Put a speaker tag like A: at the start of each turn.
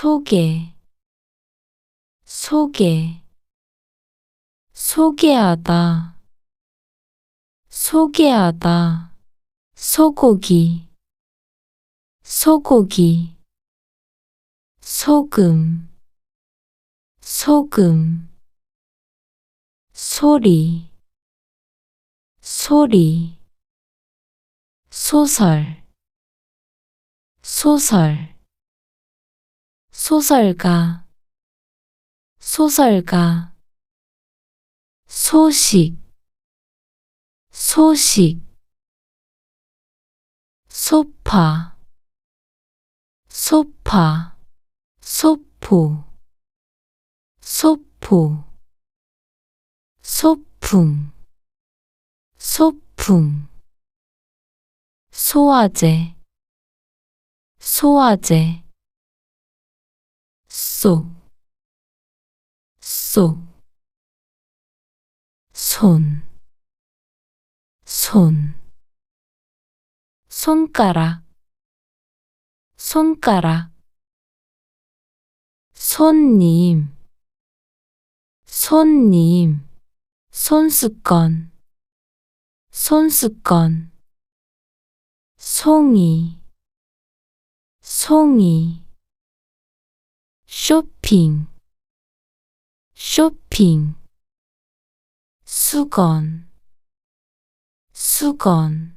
A: 소개, 소개, 소개하다, 소개하다, 소고기, 소고기, 소금, 소금, 소리, 소리, 소설, 소설, 소설가, 소설가, 소식, 소식, 소파, 소파, 소포, 소포, 소풍, 소풍, 소화제, 소화제, 쏙, 쏙, 손, 손, 손가락, 손가락, 손님, 손님, 손수건, 손수건, 송이, 송이, 쇼핑, 쇼핑, 수건, 수건,